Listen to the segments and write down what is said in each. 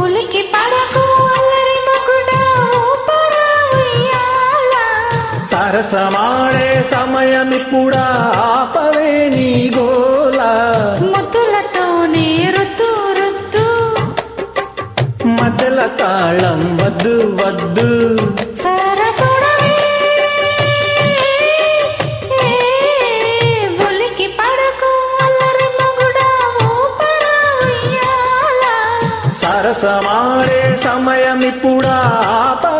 ఉలికి పడకు కూడా సరసమాడే సమయమిప్పుడా ఆపవే ఊపరా ఉయ్యాల. సరసమాడే సమయమిప్పుడా ఆపవే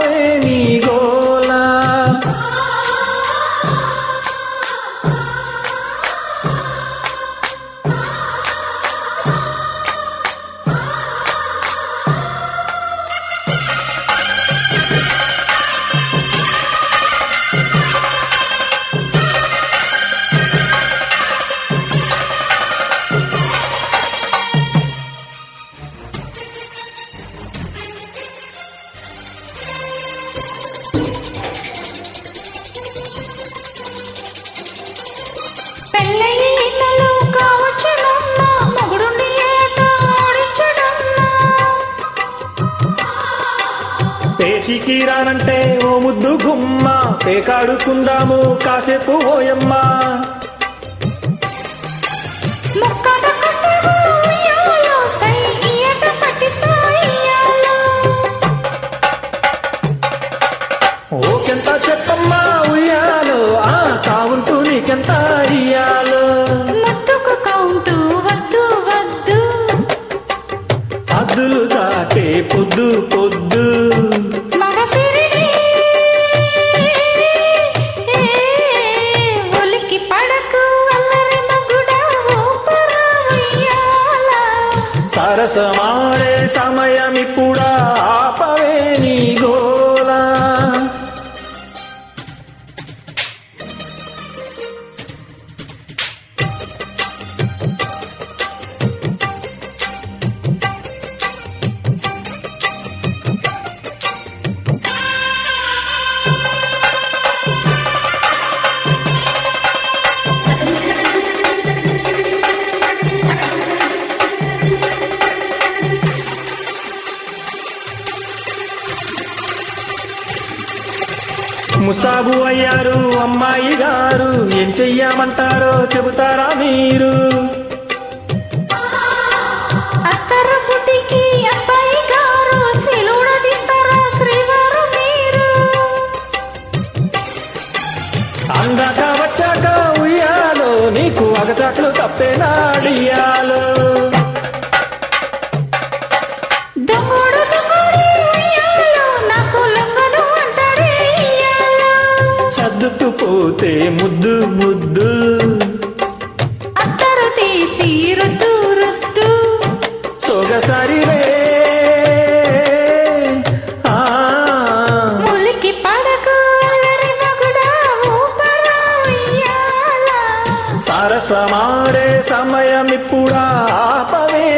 పేచికి రానంటే ఓ ముద్దు గుమ్మ. పేకాడుకుందాము కాసేపు ఓయమ్మా. ఉయ్యాలో. ఓకెంత చెప్పమ్మా ఆ కావుంటూ నీకెంత ఇయ్యాలో? ముద్దుకు కౌంటు వద్దు వద్దు. అద్దులు దాటే పొద్దు పొద్దు. సరసమాడే సమయమిప్పుడా ముస్తాబు అయ్యారు అమ్మాయి గారు. ఏం చెయ్యమంటారో చెబుతారా మీరు? అందాక వచ్చాక ఉయ్యాలో నీకు అగచాట్లు తప్పేనాడియాలో సర్దుకుపోతే ముద్దు ముద్దు. అత్తరు తీసి రుద్దు రుద్దు. సొగసరివే ఆ, ములికి పడకు మగుడా. సరసమాడే సమయమిప్పుడా ఆపవే